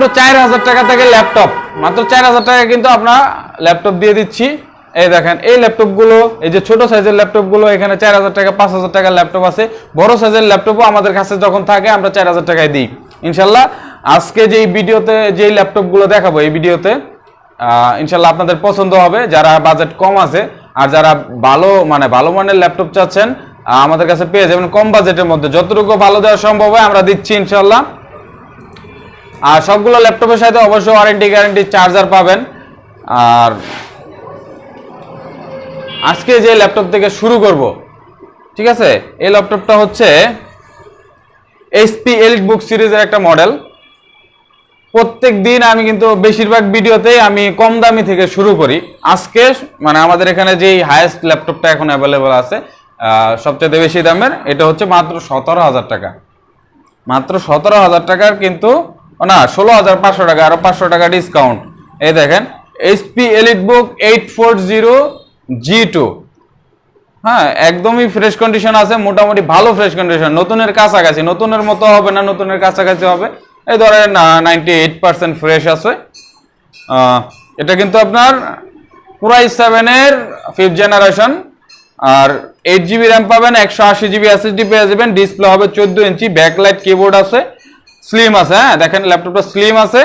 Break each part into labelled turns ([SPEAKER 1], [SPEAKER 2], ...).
[SPEAKER 1] মাত্র চার হাজার টাকা থেকে ল্যাপটপ। মাত্র চার হাজার টাকা কিন্তু আপনার ল্যাপটপ দিয়ে দিচ্ছি। এই দেখেন, এই ল্যাপটপগুলো, এই যে ছোট সাইজের ল্যাপটপগুলো, এখানে চার হাজার টাকা, পাঁচ হাজার টাকার ল্যাপটপ আছে। বড় সাইজের ল্যাপটপও আমাদের কাছে যখন থাকে, আমরা চার হাজার টাকায় দিই। ইনশাল্লাহ, আজকে যে ভিডিওতে যেই ল্যাপটপগুলো দেখাবো, এই ভিডিওতে ইনশাল্লাহ আপনাদের পছন্দ হবে। যারা বাজেট কম আছে, আর যারা ভালো মানে ভালো মানের ল্যাপটপ চাচ্ছেন আমাদের কাছে পেয়ে যাবেন কম বাজেটের মধ্যে। যতটুকু ভালো দেওয়া সম্ভব হয়, আমরা দিচ্ছি ইনশাল্লাহ। আর সবগুলো ল্যাপটপের সাথে অবশ্যই ওয়ারেন্টি গ্যারান্টি চার্জার পাবেন। আর আজকে যে ল্যাপটপ থেকে শুরু করব, ঠিক আছে? এই ল্যাপটপটা হচ্ছে এইচপি এলিট বুক সিরিজের একটা মডেল প্রত্যেক দিন আমি কিন্তু বেশিরভাগ ভিডিওতেই আমি কম দামি থেকে শুরু করি। আজকে মানে আমাদের এখানে যেই হায়েস্ট ল্যাপটপটা এখন অ্যাভেলেবল আছে সবচেয়ে বেশি দামের, এটা হচ্ছে মাত্র সতেরো হাজার টাকা। মাত্র সতেরো হাজার টাকার কিন্তু না, ষোলো হাজার পাঁচশো টাকা, আরও পাঁচশো টাকা ডিসকাউন্ট এই দেখেন HP Elite Book eight four zero G two হ্যাঁ একদমই ফ্রেশ কন্ডিশন আছে, মোটামুটি ভালো ফ্রেশ কন্ডিশন নতুনের কাছাকাছি, নতুনের মতো হবে না, নতুনের কাছাকাছি হবে। এই ধরেন নাইনটি এইট পার্সেন্ট ফ্রেশ আছে। এটা কিন্তু আপনার পুরাই সেভেনের ফিফথ জেনারেশন আর এইট জিবি র্যাম পাবেন, একশো আশি জিবি এসএসডি পেয়ে যাবেন ডিসপ্লে হবে চোদ্দ ইঞ্চি ব্যাকলাইট কিবোর্ড আছে। স্লিম আছে হ্যাঁ? দেখেন ল্যাপটপটা স্লিম আছে।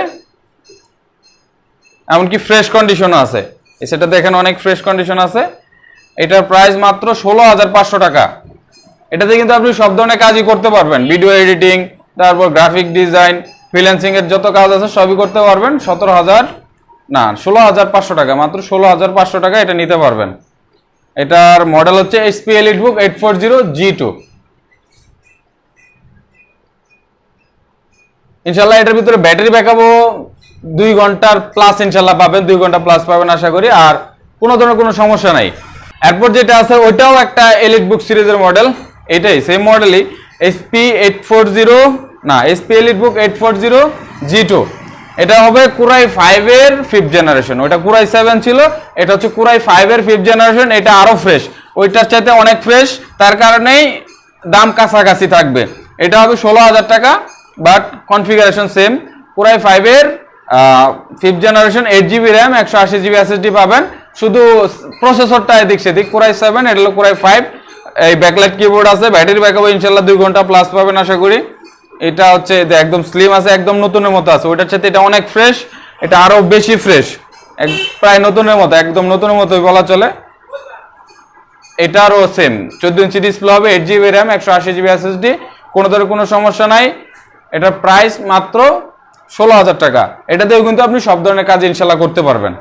[SPEAKER 1] এমনকি ফ্রেশ কন্ডিশনও আছে। সেটা দেখেন, অনেক ফ্রেশ কন্ডিশন আছে। এটার প্রাইস মাত্র ষোলো হাজার পাঁচশো টাকা। এটাতে কিন্তু আপনি সব ধরনের কাজই করতে পারবেন। ভিডিও এডিটিং তারপর গ্রাফিক ডিজাইন ফ্রিল্যান্সিং এর যত কাজ আছে, সবই করতে পারবেন। সতেরো হাজার, না, ষোলো হাজার পাঁচশো টাকা। মাত্র ষোলো হাজার পাঁচশো টাকা এটা নিতে পারবেন। এটার মডেল হচ্ছে HP Elite Book eight four zero G two ইনশাল্লাহ এটার ভিতরে ব্যাটারি ব্যাকআপও দুই ঘণ্টার প্লাস ইনশাল্লাহ পাবেন, দুই ঘণ্টা প্লাস পাবেন আশা করি, আর কোনো ধরনের কোনো সমস্যা নাই। এরপর যেটা আছে, ওইটাও একটা এলিট বুক সিরিজের মডেল এটাই সেম মডেলই এসপি এইট ফোর জিরো না HP Elite Book eight four zero G two এটা হবে কুরাই ফাইভের ফিফথ জেনারেশন ওইটা কুরাই সেভেন ছিল, এটা হচ্ছে কুরাই ফাইভের ফিফথ জেনারেশন এটা আরও ফ্রেশ ওইটার চাইতে অনেক ফ্রেশ তার কারণেই দাম কাছাকাছি থাকবে। এটা হবে ষোলো হাজার টাকা বাট কনফিগারেশন সেম। পুরাই ফাইভের fifth generation eight GB RAM একশো আশি জিবি এসএসডি পাবেন। শুধু প্রসেসরটা এদিক সেদিক, পুরাই সেভেন এটা হলো পুরাই ফাইভ এই ব্যাকলাইট কিবোর্ড আছে ব্যাটারি ব্যাকআপ ইনশাল্লাহ দুই ঘণ্টা প্লাস পাবেন আশা করি। এটা হচ্ছে একদম স্লিম আছে, একদম নতুনের মতো আছে। ওইটার সাথে এটা অনেক ফ্রেশ এটা আরও বেশি ফ্রেশ প্রায় নতুনের মতো, একদম নতুনের মতোই বলা চলে। এটারও সেম চোদ্দ ইঞ্চি ডিসপ্লে হবে এইট জিবি র্যাম একশো আশি জিবি এসএসডি কোনো ধরনের কোনো সমস্যা নাই। এটার প্রাইস মাত্র ষোলো হাজার টাকা। এটাতেও কিন্তু আপনি সব ধরনের কাজ ইনশাল্লাহ করতে পারবেন।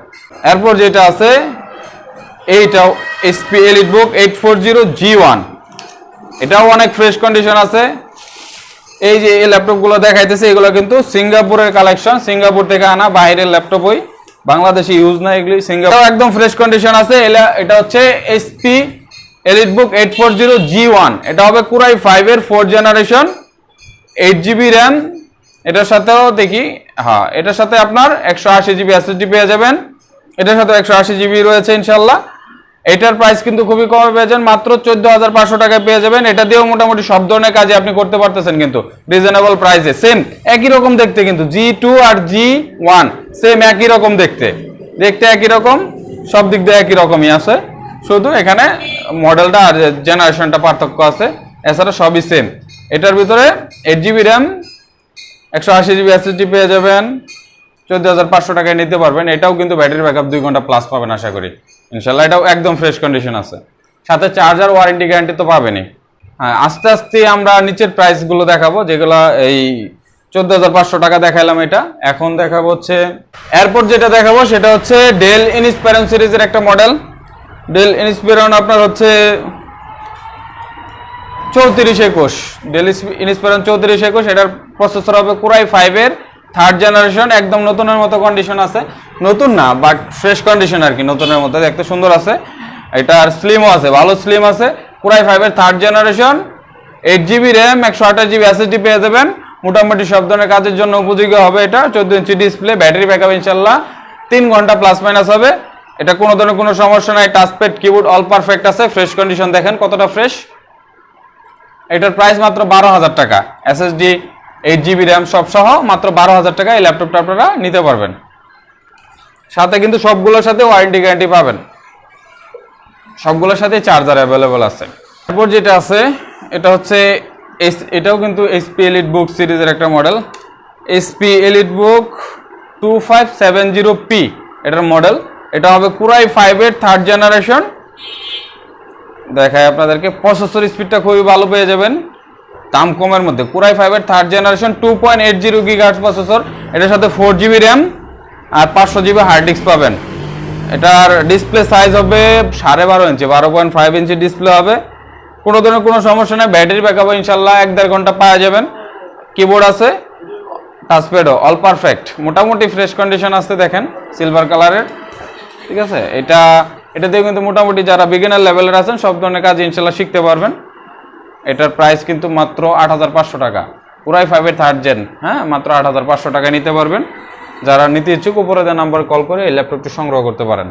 [SPEAKER 1] এরপর যেটা আছে, এইটাও HP Elite Book eight four zero G one এটাও অনেক ফ্রেশ কন্ডিশন আছে। এই যে এই ল্যাপটপগুলো দেখাইতেছে, এগুলো কিন্তু সিঙ্গাপুরের কালেকশন সিঙ্গাপুর থেকে আনা বাইরের ল্যাপটপ ওই। বাংলাদেশে ইউজ না এগুলি। সিঙ্গাপুর একদম ফ্রেশ কন্ডিশন আছে। এটা হচ্ছে HP Elite Book eight four zero G one এটা হবে কুরাই ফাইভের four generation eight GB RAM এটার সাথেও দেখি হ্যাঁ এটার সাথে আপনার একশো আশি জিবি এসএসডি পেয়ে যাবেন। এটার সাথে একশো আশি জিবি রয়েছে ইনশাল্লাহ এটার প্রাইস কিন্তু খুবই কমে পেয়েছেন মাত্র চোদ্দ হাজার পাঁচশো টাকায় পেয়ে যাবেন। এটা দিয়েও মোটামুটি সব ধরনের কাজে আপনি করতে পারতেছেন কিন্তু রিজনেবল প্রাইসে সেম একই রকম দেখতে কিন্তু জি টু আর জি ওয়ান সেম একই রকম দেখতে। দেখতে একই রকম, সব দিক দিয়ে একই রকমই আছে। শুধু এখানে মডেলটা আর জেনারেশনটা পার্থক্য আছে। এছাড়া সবই সেম এটার ভিতরে এইট জিবি র্যাম একশো আশি জিবি এসএসডি পেয়ে যাবেন। চোদ্দ হাজার পাঁচশো টাকায় নিতে পারবেন। এটাও কিন্তু ব্যাটারি ব্যাকআপ দুই ঘণ্টা প্লাস পাবেন আশা করি। ইনশাল্লাহ এটাও একদম ফ্রেশ কন্ডিশন আছে। সাথে চার্জার ওয়ারেন্টি গ্যারান্টি তো পাবেনই। হ্যাঁ আস্তে আস্তে আমরা নিচের প্রাইসগুলো দেখাবো, যেগুলো এই চোদ্দ হাজার পাঁচশো টাকা দেখাইলাম এটা। এখন দেখাবো হচ্ছে এরপর যেটা দেখাবো সেটা হচ্ছে ডেল ইনস্পায়রন সিরিজের একটা মডেল ডেল ইনস্পায়রন আপনার হচ্ছে চৌত্রিশ একুশ। ডেল ইনস্পায়রন চৌত্রিশ একুশ, এটার প্রসেসর হবে কুরাই ফাইভের থার্ড জেনারেশন একদম নতুনের মতো কন্ডিশন আছে। নতুন না বাট ফ্রেশ কন্ডিশন আর কি, নতুনের মতো, দেখতে সুন্দর আছে। এটার স্লিমও আছে, ভালো স্লিম আছে। কুরাই ফাইভের third generation eight GB RAM একশো আঠাশ জিবি এসএসডি পেয়ে যাবেন। মোটামুটি সব ধরনের কাজের জন্য উপযোগী হবে এটা। চোদ্দ ইঞ্চি ডিসপ্লে ব্যাটারি ব্যাকআপ ইনশাল্লাহ তিন ঘণ্টা প্লাস মাইনাস হবে। এটা কোনো ধরনের কোনো সমস্যা নাই টাচপ্যাড কিবোর্ড অল পারফেক্ট আছে। ফ্রেশ কন্ডিশন দেখেন কতটা ফ্রেশ এটার প্রাইস মাত্র বারো হাজার টাকা। এসএসডি এইট জিবি র্যাম সব সহ মাত্র বারো হাজার টাকা এই ল্যাপটপটা আপনারা নিতে পারবেন। সাথে কিন্তু সবগুলোর সাথে ওয়ারেন্টি গ্যারান্টি পাবেন। সবগুলোর সাথে চার্জার অ্যাভেলেবল আছে। তারপর যেটা আছে, এটা হচ্ছে এস- এটাও কিন্তু এসপি এলিট বুক সিরিজের একটা model HP Elite Book two five seven zero P এটার মডেল এটা হবে কুরাই ফাইভের থার্ড জেনারেশন দেখায় আপনাদেরকে। প্রসেসর স্পিডটা খুবই ভালো পেয়ে যাবেন। দাম কমের মধ্যে। কুরাই ফাইভের third generation two point eight zero gigahertz processor এটার সাথে ফোর জিবি র্যাম আর পাঁচশো জিবি হার্ড ডিস্ক পাবেন। এটার ডিসপ্লে সাইজ হবে সাড়ে বারো ইঞ্চি, বারো পয়েন্ট ফাইভ ইঞ্চি ডিসপ্লে হবে। কোনো ধরনের কোনো সমস্যা নেই। ব্যাটারি ব্যাকআপ ইনশাল্লাহ এক দেড় ঘণ্টা পাওয়া যাবেন। কিবোর্ড আছে টাচপ্যাডও অল পারফেক্ট মোটামুটি ফ্রেশ কন্ডিশন আসতে দেখেন সিলভার কালারের ঠিক আছে? এটা এটাতেও কিন্তু মোটামুটি যারা বিগিনার লেভেলের আছেন, সব ধরনের কাজ ইনশাল্লাহ শিখতে পারবেন। এটার প্রাইস কিন্তু মাত্র আট হাজার পাঁচশো টাকা। পুরাই ফাইভের থার্ড জেন হ্যাঁ? মাত্র আট হাজার পাঁচশো টাকা নিতে পারবেন। যারা নিতে ইচ্ছুক, উপরে দেওয়া নাম্বার কল করে এই ল্যাপটপটি সংগ্রহ করতে পারেন।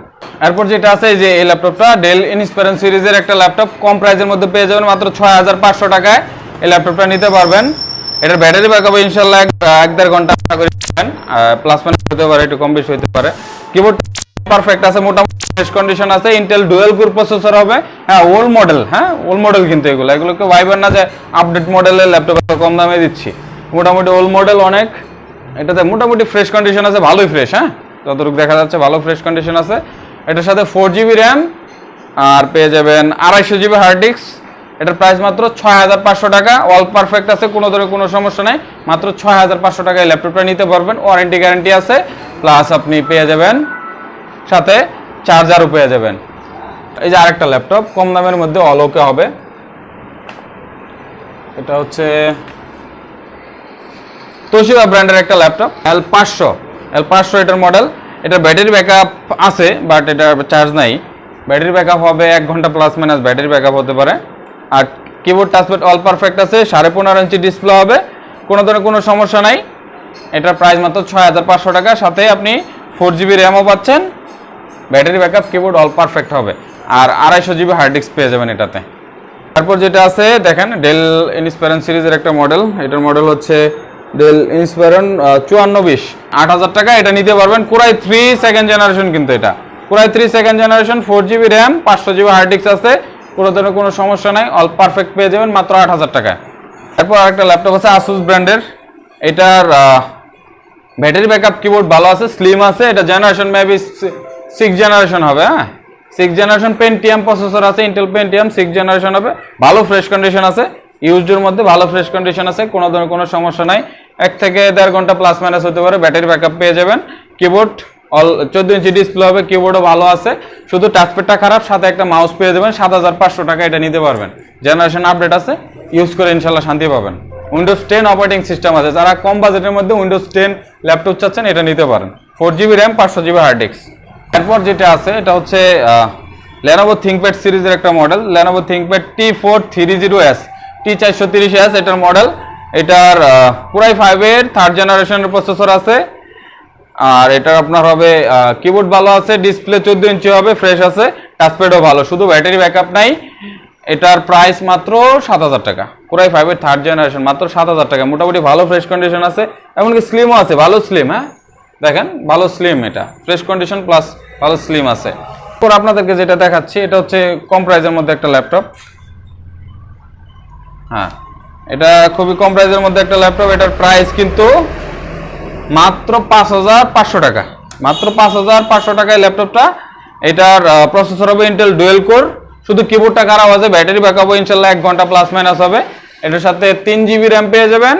[SPEAKER 1] এরপর যেটা আছে যে এই ল্যাপটপটা ডেল ইনস্পারেন্স সিরিজের একটা ল্যাপটপ কম প্রাইসের মধ্যে পেয়ে যাবেন মাত্র ছয় হাজার পাঁচশো টাকায়। এই ল্যাপটপটা নিতে পারবেন। এটার ব্যাটারি ব্যাকআপ ইনশাল্লাহ এক দেড় ঘণ্টা আশা প্লাস মাইনাস হতে পারে, একটু কম বেশি হতে পারে। কিবোর্ড পারফেক্ট আছে মোটামুটি। ফ্রেশ কন্ডিশন আছে ইন্টেল ডুয়েল কোর প্রসেসর হবে। হ্যাঁ ওল্ড মডেল হ্যাঁ ওল্ড মডেল কিন্তু এগুলো। এগুলোকে ভাইবার না যে আপডেট মডেলের ল্যাপটপ কম দামে দিচ্ছি। মোটামুটি ওল্ড মডেল অনেক। এটাতে মোটামুটি ফ্রেশ কন্ডিশন আছে, ভালোই ফ্রেশ হ্যাঁ? যতটুকু দেখা যাচ্ছে, ভালো ফ্রেশ কন্ডিশন আছে। এটার সাথে ফোর জিবি র্যাম আর পেয়ে যাবেন আড়াইশো জিবি হার্ড ডিস্ক এটার প্রাইস মাত্র ছয় হাজার পাঁচশো টাকা। অল পারফেক্ট আছে, কোনো ধরনের কোনো সমস্যা নাই। মাত্র ছয় হাজার পাঁচশো টাকায় ল্যাপটপটা নিতে পারবেন। ওয়ারেন্টি গ্যারান্টি আছে। প্লাস আপনি পেয়ে যাবেন সাথে চার্জারও পেয়ে যাবেন। এই যে আরেকটা ল্যাপটপ, কম দামের মধ্যে অলোকে হবে। এটা হচ্ছে তোশিবা ব্র্যান্ডের একটা ল্যাপটপ এল পাঁচশো। এল পাঁচশো এটার মডেল এটা ব্যাটারি ব্যাকআপ আছে বাট এটা চার্জ নাই। ব্যাটারি ব্যাকআপ হবে এক ঘণ্টা প্লাস মাইনাস ব্যাটারি ব্যাকআপ হতে পারে। আর কিবোর্ড টাচপ্যাড অল পারফেক্ট আছে, সাড়ে পনেরো ইঞ্চি ডিসপ্লে হবে। কোনো ধরনের কোনো সমস্যা নাই। এটার প্রাইস মাত্র ছয় হাজার পাঁচশো টাকা। সাথে আপনি ফোর জিবি র্যামও পাচ্ছেন। Battery backup keyboard all perfect হবে। আর আড়াইশো জিবি হার্ড ডিস্ক পেয়ে যাবেন এটাতে। তারপর যেটা আছে, দেখেন ডেল ইনস্পারেন সিরিজের একটা মডেল। এটার মডেল হচ্ছে ডেল ইনস্পারেন চুয়ান্ন বিশ। আট হাজার টাকা এটা নিতে পারবেন। কুরাই থ্রি সেকেন্ড জেনারেশন কিন্তু এটা। Core i three second generation four GB RAM পাঁচশো জিবি হার্ড ডিস্ক আছে। কোনো ধরনের কোনো সমস্যা নাই অল পারফেক্ট পেয়ে যাবেন মাত্র আট হাজার টাকা তারপর আরেকটা ল্যাপটপ আছে আসুস ব্র্যান্ডের এটার ব্যাটারি ব্যাকআপ কিবোর্ড ভালো আছে স্লিম আছে। এটা জেনারেশন মেবি সিক্স জেনারেশন হবে হ্যাঁ? সিক্স জেনারেশন পেন্টিয়াম প্রসেসর আছে ইন্টেল পেন্টিয়াম সিক্স জেনারেশন হবে। ভালো ফ্রেশ কন্ডিশন আছে ইউজের মধ্যে ভালো ফ্রেশ কন্ডিশন আছে, কোনো ধরনের কোনো সমস্যা নাই। এক থেকে দেড় ঘণ্টা প্লাস মাইনাস হতে পারে ব্যাটারি ব্যাকআপ পেয়ে যাবেন। কিবোর্ড অল চোদ্দ ইঞ্চি ডিসপ্লে হবে কিবোর্ডও ভালো আছে। শুধু টাচপ্যাডটা খারাপ, সাথে একটা মাউস পেয়ে যাবেন, সাত হাজার পাঁচশো টাকা এটা নিতে পারবেন। জেনারেশন আপডেট আছে ইউজ করে ইনশাল্লাহ শান্তি পাবেন। উইন্ডোজ টেন অপারেটিং সিস্টেম আছে, যারা কম বাজেটের মধ্যে উইন্ডোজ টেন ল্যাপটপ চাচ্ছেন, এটা নিতে পারেন। ফোর জিবি র্যাম পাঁচশো জিবি হার্ড ডিস্ক এরপর যেটা আছে, এটা হচ্ছে লেনোভো থিঙ্কপ্যাড সিরিজের একটা model. Lenovo ThinkPad T four three zero S T চারশো তিরিশ এস এটার মডেল। এটার পুরাই ফাইভের থার্ড জেনারেশনের প্রসেসর আছে। আর এটার আপনার হবে কিবোর্ড ভালো আছে ডিসপ্লে চোদ্দ ইঞ্চি হবে ফ্রেশ আছে টাচপ্যাডও ভালো। শুধু ব্যাটারি ব্যাকআপ নাই। এটার প্রাইস মাত্র সাত হাজার টাকা। পুরাই ফাইভের থার্ড জেনারেশন মাত্র সাত হাজার টাকা। মোটামুটি ভালো ফ্রেশ কন্ডিশন আছে। এমনকি স্লিমও আছে। ভালো স্লিম হ্যাঁ? দেখেন, ভালো স্লিম এটা। ফ্রেশ কন্ডিশন প্লাস ভালো স্লিম আছে। এরপর আপনাদেরকে যেটা দেখাচ্ছি, এটা হচ্ছে কম প্রাইসের মধ্যে একটা ল্যাপটপ হ্যাঁ এটা খুবই কম প্রাইসের মধ্যে একটা ল্যাপটপ এটার প্রাইস কিন্তু মাত্র পাঁচ হাজার পাঁচশো টাকা। মাত্র পাঁচ হাজার পাঁচশো টাকায় ল্যাপটপটা এটার প্রসেসর হবে ইন্টেল ডুয়েল কোর শুধু কিবোর্ডটা খারাপ আছে ব্যাটারি ব্যাকআপ ইনশাল্লাহ এক ঘণ্টা প্লাস মাইনাস হবে। এটার সাথে তিন জিবি র্যাম পেয়ে যাবেন।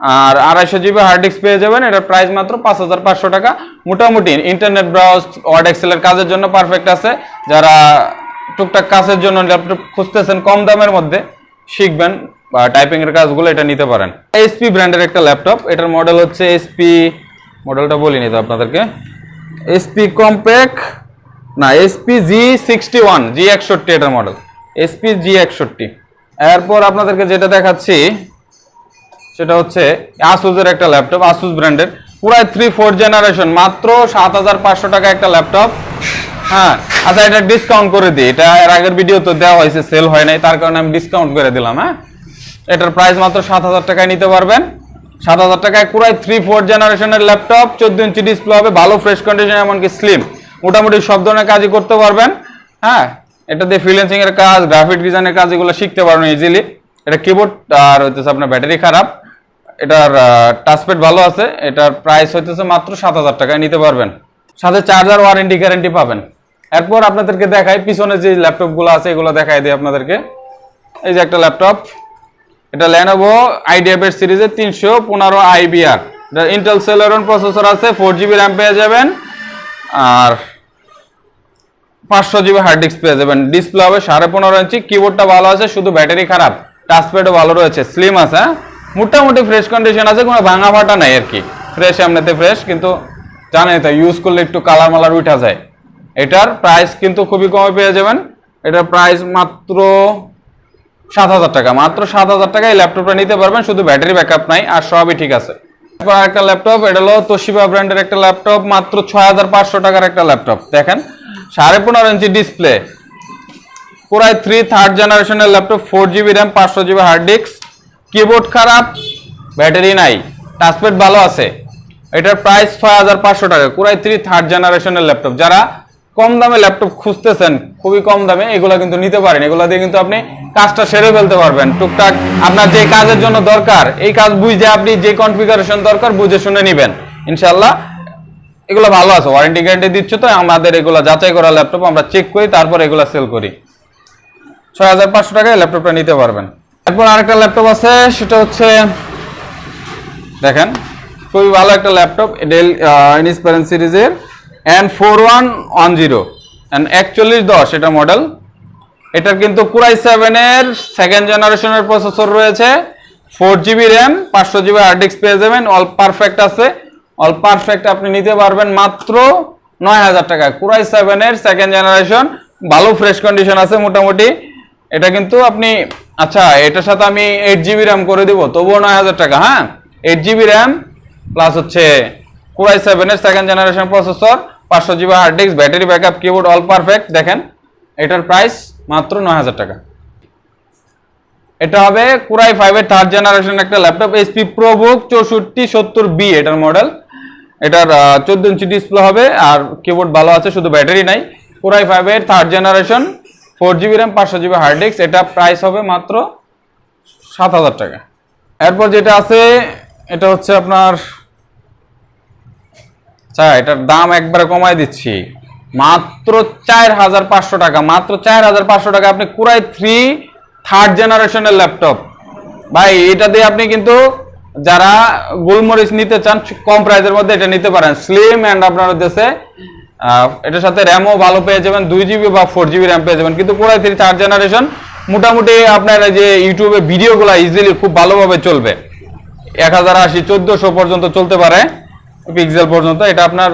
[SPEAKER 1] আর আড়াইশো জিবি হার্ড ডিস্ক পেয়ে যাবেন। এটার প্রাইস মাত্র পাঁচ হাজার পাঁচশো টাকা। মোটামুটি ইন্টারনেট ব্রাউজ ওয়ার্ড এক্সেলের কাজের জন্য পারফেক্ট আছে। যারা টুকটাক কাজের জন্য ল্যাপটপ খুঁজতেছেন কম দামের মধ্যে, শিখবেন বা টাইপিং এর কাজগুলো এটা নিতে পারেন। এসপি ব্র্যান্ডের একটা ল্যাপটপ এটার মডেল হচ্ছে এসপি মডেলটা বলিনি তো আপনাদেরকে। এসপি কম্প্যাক না HP G sixty one G একষট্টি এটার মডেল এসপি জি একষট্টি। এরপর আপনাদেরকে যেটা দেখাচ্ছি সেটা হচ্ছে আসুসের একটা ল্যাপটপ আসুস ব্র্যান্ডের পুরাই থ্রি ফোর জেনারেশন মাত্র সাত হাজার পাঁচশো টাকা একটা ল্যাপটপ হ্যাঁ আচ্ছা এটা ডিসকাউন্ট করে দিই। এটা এর আগের ভিডিও তো দেওয়া হয়েছে সেল হয় নাই, তার কারণে আমি ডিসকাউন্ট করে দিলাম হ্যাঁ? এটার প্রাইস মাত্র সাত হাজার টাকায় নিতে পারবেন। সাত হাজার টাকায় পুরাই থ্রি ফোর জেনারেশনের ল্যাপটপ চোদ্দ ইঞ্চি ডিসপ্লে হবে, ভালো ফ্রেশ কন্ডিশন এমনকি স্লিম মোটামুটি সব ধরনের কাজই করতে পারবেন হ্যাঁ? এটা দিয়ে ফ্রিল্যান্সিং এর কাজ গ্রাফিক ডিজাইনের কাজ, এগুলো শিখতে পারবেন ইজিলি এটা কিবোর্ড আর হচ্ছে আপনার ব্যাটারি খারাপ। এটার টাচপ্যাড ভালো আছে, এটার প্রাইস হইতেছে মাত্র সাত হাজার টাকায়, নিতে পারবেন। সাথে চার্জার ওয়ারেন্টি গ্যারেন্টি পাবেন। এরপর আপনাদেরকে দেখাই, পিছনে যে ল্যাপটপগুলো আছে, এগুলো দেখাই দিই আপনাদেরকে। এই যে একটা ল্যাপটপ এটা ল্যানোভো আইডিয়াবেট সিরিজের তিনশো পনেরো আইবিআর এটা ইন্টেল সেলেরন প্রসেসর আছে ফোর জিবি র্যাম পেয়ে যাবেন, আর পাঁচশো জিবি হার্ড ডিস্ক পেয়ে যাবেন। ডিসপ্লে হবে সাড়ে পনেরো ইঞ্চি কিবোর্ডটা ভালো আছে, শুধু ব্যাটারি খারাপ টাচপ্যাডও ভালো রয়েছে স্লিম আছে হ্যাঁ? মোটামুটি ফ্রেশ কন্ডিশন আছে, কোনো ভাঙা ফাটা নাই আর কি। ফ্রেশ এমনিতে ফ্রেশ কিন্তু জানেন তো ইউজ করলে একটু কালার মালার উঠা যায়। এটার প্রাইস কিন্তু খুবই কমে পেয়ে যাবেন। এটার প্রাইস মাত্র সাত হাজার টাকা। মাত্র সাত হাজার টাকা এই ল্যাপটপটা নিতে পারবেন, শুধু ব্যাটারি ব্যাকআপ নাই, আর সবই ঠিক আছে। তারপর একটা ল্যাপটপ এটা হলো তোশিবা ব্র্যান্ডের একটা ল্যাপটপ মাত্র ছয় হাজার পাঁচশো টাকার একটা ল্যাপটপ দেখেন, সাড়ে পনেরো inch display core i three third জেনারেশনের ল্যাপটপ ফোর জিবি র্যাম পাঁচশো জিবি হার্ড ডিস্ক কিবোর্ড খারাপ, ব্যাটারি নাই টাচপ্যাড ভালো আছে। এটার প্রাইস ছয় হাজার পাঁচশো টাকা পুরাই থ্রি থার্ড জেনারেশনের ল্যাপটপ যারা কম দামে ল্যাপটপ খুঁজতেছেন, খুবই কম দামে, এগুলো কিন্তু নিতে পারেন। এগুলো দিয়ে কিন্তু আপনি কাজটা সেরে ফেলতে পারবেন। টুকটাক আপনার যে কাজের জন্য দরকার, এই কাজ বুঝে আপনি যে কনফিগারেশন দরকার, বুঝে শুনে নেবেন। ইনশাল্লাহ এগুলো ভালো আছে। ওয়ারেন্টি গ্যারেন্টি দিচ্ছে তো, আমাদের এগুলো যাচাই করা ল্যাপটপ আমরা চেক করি, তারপর এগুলো সেল করি। ছয় হাজার পাঁচশো টাকায় ল্যাপটপটা নিতে পারবেন। এরপর আরেকটা ল্যাপটপ আছে, সেটা হচ্ছে, দেখেন, খুবই ভালো একটা ল্যাপটপ ডেল ইনস্পারেন্স সিরিজের N four one one zero and একচল্লিশ দশ এটা মডেল এটার কিন্তু কুরাই সেভেনের সেকেন্ড জেনারেশনের প্রসেসর রয়েছে ফোর জিবি র্যাম পাঁচশো জিবি হার্ড ডিস্ক পেয়ে যাবেন অল পারফেক্ট আছে। অল পারফেক্ট আপনি নিতে পারবেন মাত্র নয় হাজার টাকা কুরাই সেভেনের সেকেন্ড জেনারেশন ভালো ফ্রেশ কন্ডিশন আছে মোটামুটি। এটা কিন্তু আপনি আচ্ছা এটার সাথে আমি এইট জিবি র্যাম করে দিব, তবুও নয় হাজার টাকা হ্যাঁ? এইট জিবি র্যাম প্লাস হচ্ছে কুরাই সেভেনের সেকেন্ড জেনারেশন প্রসেসর পাঁচশো GB hard disk battery backup keyboard all perfect দেখেন, এটার প্রাইস মাত্র নয় হাজার টাকা। এটা হবে কুরাই ফাইভের থার্ড জেনারেশন একটা ল্যাপটপ এইচপি প্রোবুক চৌষট্টি সত্তর বি এটার মডেল এটার চোদ্দ ইঞ্চি ডিসপ্লে হবে, আর কিবোর্ড ভালো আছে, শুধু ব্যাটারি নাই। কুরাই ফাইভের third generation four GB RAM পাঁচশো জিবি হার্ড ডিস্ক এটা প্রাইস হবে মাত্র সাত হাজার টাকা। এরপর যেটা আছে, এটা হচ্ছে আপনার আচ্ছা এটার দাম একবারে কমাই দিচ্ছি। মাত্র চার হাজার পাঁচশো টাকা, মাত্র চার হাজার পাঁচশো টাকা আপনি কুরাই থ্রি থার্ড জেনারেশনের ল্যাপটপ ভাই, এটা দিয়ে আপনি কিন্তু যারা গোলমরিচ নিতে চান, কম প্রাইসের মধ্যে এটা নিতে পারেন। স্লিম অ্যান্ড আপনার দেশে এটার সাথে র্যামও ভালো পেয়ে যাবেন, দুই জিবি বা ফোর জিবি র্যাম পেয়ে যাবেন। কিন্তু কুরাই থ্রি থার্ড জেনারেশন মোটামুটি আপনার যে ইউটিউবে ভিডিওগুলো ইজিলি খুব ভালোভাবে চলবে। এক হাজার আশি, চোদ্দশো পর্যন্ত চলতে পারে পিক্সেল পর্যন্ত। এটা আপনার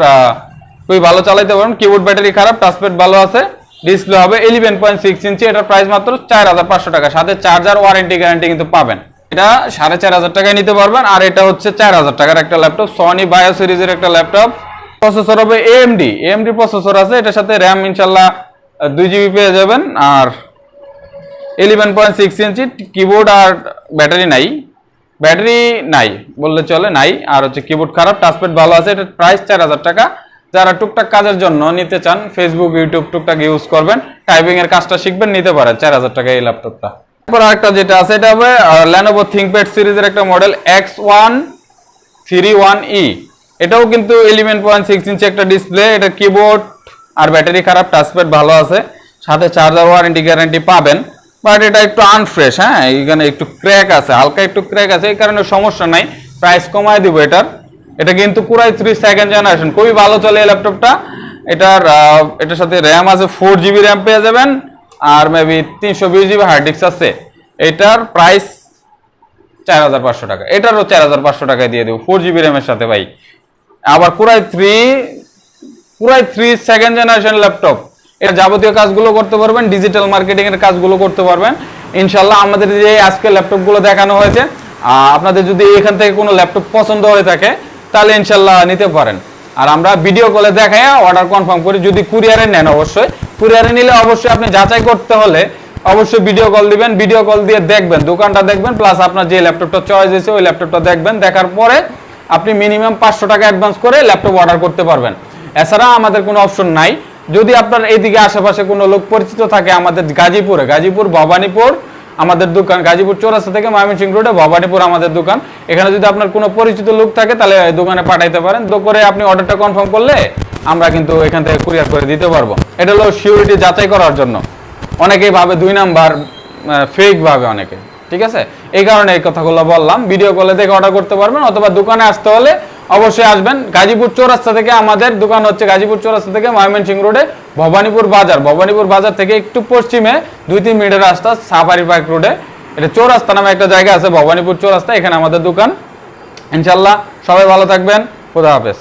[SPEAKER 1] খুবই ভালো চালাইতে পারেন কিবোর্ড ব্যাটারি খারাপ টাচপ্যাড ভালো আছে ডিসপ্লে হবে ইলেভেন পয়েন্ট সিক্স ইঞ্চি। এটার প্রাইস মাত্র চার হাজার পাঁচশো টাকা। সাথে চার্জার ওয়ারেন্টি গ্যারান্টি কিন্তু পাবেন। এটা সাড়ে চার হাজার টাকায় নিতে পারবেন, আর এটা হচ্ছে চার হাজার টাকার একটা ল্যাপটপ সনি বায়ো সিরিজের একটা ল্যাপটপ প্রসেসর হবে এএমডি এএমডি প্রসেসর আছে, এটার সাথে র্যাম ইনশাল্লাহ দুই জিবি পেয়ে যাবেন, আর eleven point six inch keyboard আর ব্যাটারি নাই। ব্যাটারি নাই, বললে চলে, নাই। আর হচ্ছে কিবোর্ড খারাপ টাচপ্যাড ভালো আছে, এটার প্রাইস চার হাজার টাকা। যারা টুকটাক কাজের জন্য নিতে চান ফেসবুক ইউটিউব টুকটাক ইউজ করবেন টাইপিং এর কাজটা শিখবেন, নিতে পারেন চার হাজার টাকা এই ল্যাপটপটা তারপর আরেকটা যেটা আছে, এটা হবে ল্যানোভো থিঙ্কপ্যাড সিরিজের একটা model X one three one E এটাও কিন্তু ইলেভেন পয়েন্ট সিক্স ইঞ্চি একটা ডিসপ্লে এটা কিবোর্ড আর ব্যাটারি খারাপ টাচপ্যাড ভালো আছে। সাথে চার্জার ওয়ারেন্টি গ্যারান্টি পাবেন। বাট এটা একটু আনফ্রেশ হ্যাঁ? এখানে একটু ক্র্যাক আছে, হালকা একটু ক্র্যাক আছে, এই কারণে সমস্যা নাই। প্রাইস কমায় দিব এটার। এটা কিন্তু কুরাই থ্রি সেকেন্ড জেনারেশন খুবই ভালো চলে এই ল্যাপটপটা এটার এটার সাথে র্যাম আছে ফোর জিবি র্যাম পেয়ে যাবেন। আর মেবি তিনশো বিশ জিবি হার্ড ডিস্ক আছে। এটার প্রাইস চার হাজার পাঁচশো টাকা। এটারও চার হাজার পাঁচশো টাকায় দিয়ে দেবো ফোর জিবি র্যামের সাথে ভাই। আবার কুরাই থ্রি পুরাই থ্রি সেকেন্ড জেনারেশন ল্যাপটপ এটা যাবতীয় কাজগুলো করতে পারবেন ডিজিটাল মার্কেটিং এর কাজগুলো করতে পারবেন। ইনশাল্লাহ আমাদের যে আজকে ল্যাপটপগুলো দেখানো হয়েছে আপনাদের যদি এখান থেকে কোনো ল্যাপটপ পছন্দ হয়ে থাকে, তাহলে ইনশাল্লাহ নিতে পারেন। আর আমরা ভিডিও কলে দেখাই অর্ডার কনফার্ম করি, যদি কুরিয়ারে নেন অবশ্যই। কুরিয়ারে নিলে অবশ্যই আপনি যাচাই করতে হলে অবশ্যই ভিডিও কল দিবেন। ভিডিও কল দিয়ে দেখবেন, দোকানটা দেখবেন প্লাস আপনার যে ল্যাপটপটা চয়েস হয়েছে, ওই ল্যাপটপটা দেখবেন। দেখার পরে আপনি মিনিমাম পাঁচশো টাকা অ্যাডভান্স করে ল্যাপটপ অর্ডার করতে পারবেন। এছাড়া আমাদের কোনো অপশন নাই। যদি আপনার এইদিকে আশেপাশে কোনো লোক পরিচিত থাকে আমাদের গাজীপুরে, গাজীপুর ভবানীপুর আমাদের দোকান, গাজীপুর চৌরাস্তা থেকে ময়মনসিং রোডে ভবানীপুর আমাদের দোকান। এখানে যদি আপনার কোনো পরিচিত লোক থাকে তাহলে দোকানে পাঠাইতে পারেন। তো করে আপনি অর্ডারটা কনফার্ম করলে আমরা কিন্তু এখান থেকে কুরিয়ার করে দিতে পারব। এটা হলো সিউরিটি যাচাই করার জন্য। অনেকেই ভাবে দুই নাম্বার ফেক ভাবে অনেকে। ঠিক আছে? এই কারণে এই কথাগুলো বললাম। ভিডিও কলে দেখে অর্ডার করতে পারবেন অথবা দোকানে আসতে হলে অবশ্যই আসবেন। গাজীপুর চৌরাস্তা থেকে আমাদের দোকান হচ্ছে গাজীপুর চৌরাস্তা থেকে ময়মনসিং রোডে ভবানীপুর বাজার। ভবানীপুর বাজার থেকে একটু পশ্চিমে দুই তিন মিনিটের রাস্তা সাফারি পার্ক রোডে এটা চৌরাস্তা নামে একটা জায়গা আছে, ভবানীপুর চৌরাস্তা। এখানে আমাদের দোকান। ইনশাল্লাহ সবাই ভালো থাকবেন। খোদা হাফেজ।